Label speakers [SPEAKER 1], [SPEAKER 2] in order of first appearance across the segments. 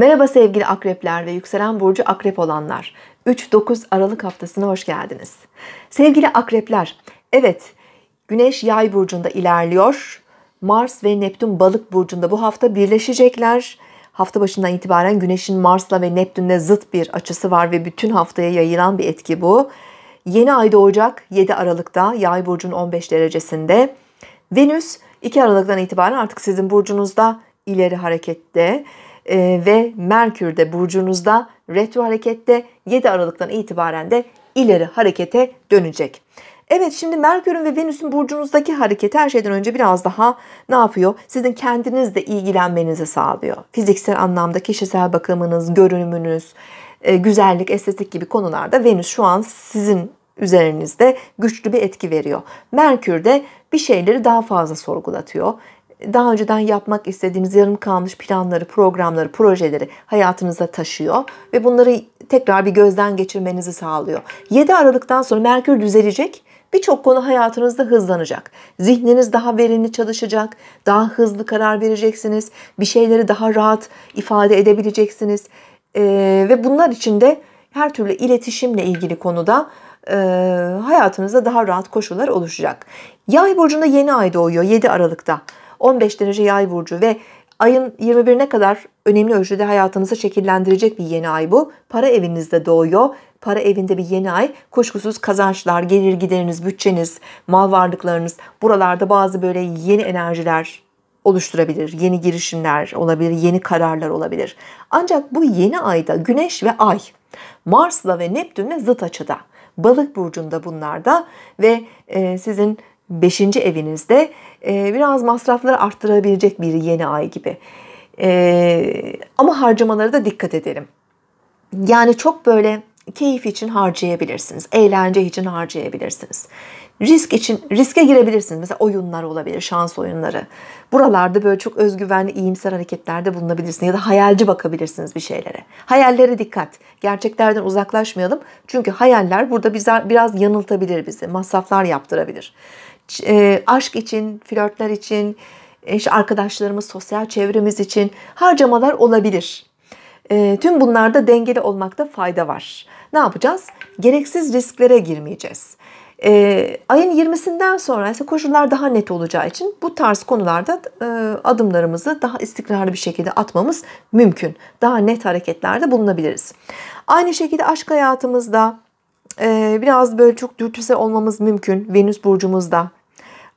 [SPEAKER 1] Merhaba sevgili akrepler ve yükselen burcu akrep olanlar. 3-9 Aralık haftasına hoş geldiniz. Sevgili akrepler, evet Güneş yay burcunda ilerliyor. Mars ve Neptün balık burcunda bu hafta birleşecekler. Hafta başından itibaren Güneş'in Mars'la ve Neptün'le zıt bir açısı var ve bütün haftaya yayılan bir etki bu. Yeni ay doğacak 7 Aralık'ta Yay burcunun 15 derecesinde. Venüs 2 Aralık'tan itibaren artık sizin burcunuzda ileri harekette e, ve Merkür de burcunuzda retro harekette 7 Aralık'tan itibaren de ileri harekete dönecek. Evet şimdi Merkür'ün ve Venüs'ün burcunuzdaki hareket her şeyden önce biraz daha ne yapıyor? Sizin kendinizle ilgilenmenizi sağlıyor. Fiziksel anlamda kişisel bakımınız, görünümünüz, e, güzellik, estetik gibi konularda Venüs şu an sizin üzerinizde güçlü bir etki veriyor. Merkür de bir şeyleri daha fazla sorgulatıyor daha önceden yapmak istediğiniz yarım kalmış planları, programları, projeleri hayatınıza taşıyor ve bunları tekrar bir gözden geçirmenizi sağlıyor. 7 Aralık'tan sonra Merkür düzelecek. Birçok konu hayatınızda hızlanacak. Zihniniz daha verimli çalışacak, daha hızlı karar vereceksiniz, bir şeyleri daha rahat ifade edebileceksiniz. Ee, ve bunlar için de her türlü iletişimle ilgili konuda e, hayatınızda daha rahat koşullar oluşacak. Yay burcunda yeni ay doğuyor 7 Aralık'ta. 15 derece yay burcu ve ayın 21'ine kadar önemli ölçüde hayatınızı şekillendirecek bir yeni ay bu. Para evinizde doğuyor. Para evinde bir yeni ay. Kuşkusuz kazançlar, gelir gideriniz, bütçeniz, mal varlıklarınız buralarda bazı böyle yeni enerjiler oluşturabilir. Yeni girişimler olabilir, yeni kararlar olabilir. Ancak bu yeni ayda Güneş ve Ay Mars'la ve Neptün'le zıt açıda. Balık burcunda bunlarda ve e, sizin 5. evinizde e, biraz masrafları arttırabilecek bir yeni ay gibi. E, ama harcamalara da dikkat edelim. Yani çok böyle keyif için harcayabilirsiniz. Eğlence için harcayabilirsiniz. Risk için riske girebilirsiniz. Mesela oyunlar olabilir, şans oyunları. Buralarda böyle çok özgüvenli, iyimser hareketlerde bulunabilirsiniz ya da hayalci bakabilirsiniz bir şeylere. Hayallere dikkat. Gerçeklerden uzaklaşmayalım. Çünkü hayaller burada bize biraz yanıltabilir bizi. Masraflar yaptırabilir e, aşk için, flörtler için, işte arkadaşlarımız, sosyal çevremiz için harcamalar olabilir. E, tüm bunlarda dengeli olmakta fayda var. Ne yapacağız? Gereksiz risklere girmeyeceğiz. E, ayın 20'sinden sonra ise koşullar daha net olacağı için bu tarz konularda e, adımlarımızı daha istikrarlı bir şekilde atmamız mümkün. Daha net hareketlerde bulunabiliriz. Aynı şekilde aşk hayatımızda e, biraz böyle çok dürtüsel olmamız mümkün. Venüs burcumuzda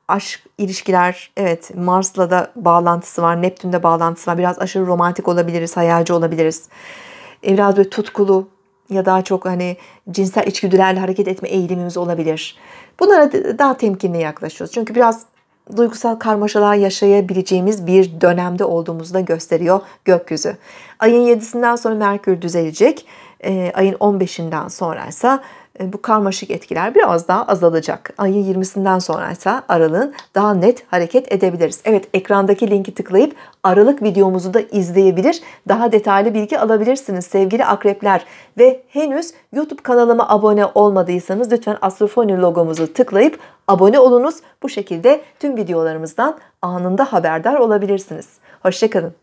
[SPEAKER 1] aşk ilişkiler evet Mars'la da bağlantısı var. Neptün'de bağlantısı var. Biraz aşırı romantik olabiliriz, hayalci olabiliriz. E, biraz böyle tutkulu ya daha çok hani cinsel içgüdülerle hareket etme eğilimimiz olabilir. Bunlara daha temkinli yaklaşıyoruz. Çünkü biraz duygusal karmaşalar yaşayabileceğimiz bir dönemde olduğumuzu da gösteriyor gökyüzü. Ayın 7'sinden sonra Merkür düzelecek. E, ayın 15'inden sonra ise bu karmaşık etkiler biraz daha azalacak. Ayın 20'sinden sonra ise aralığın daha net hareket edebiliriz. Evet ekrandaki linki tıklayıp aralık videomuzu da izleyebilir. Daha detaylı bilgi alabilirsiniz sevgili akrepler. Ve henüz YouTube kanalıma abone olmadıysanız lütfen Astrofoni logomuzu tıklayıp abone olunuz. Bu şekilde tüm videolarımızdan anında haberdar olabilirsiniz. Hoşçakalın.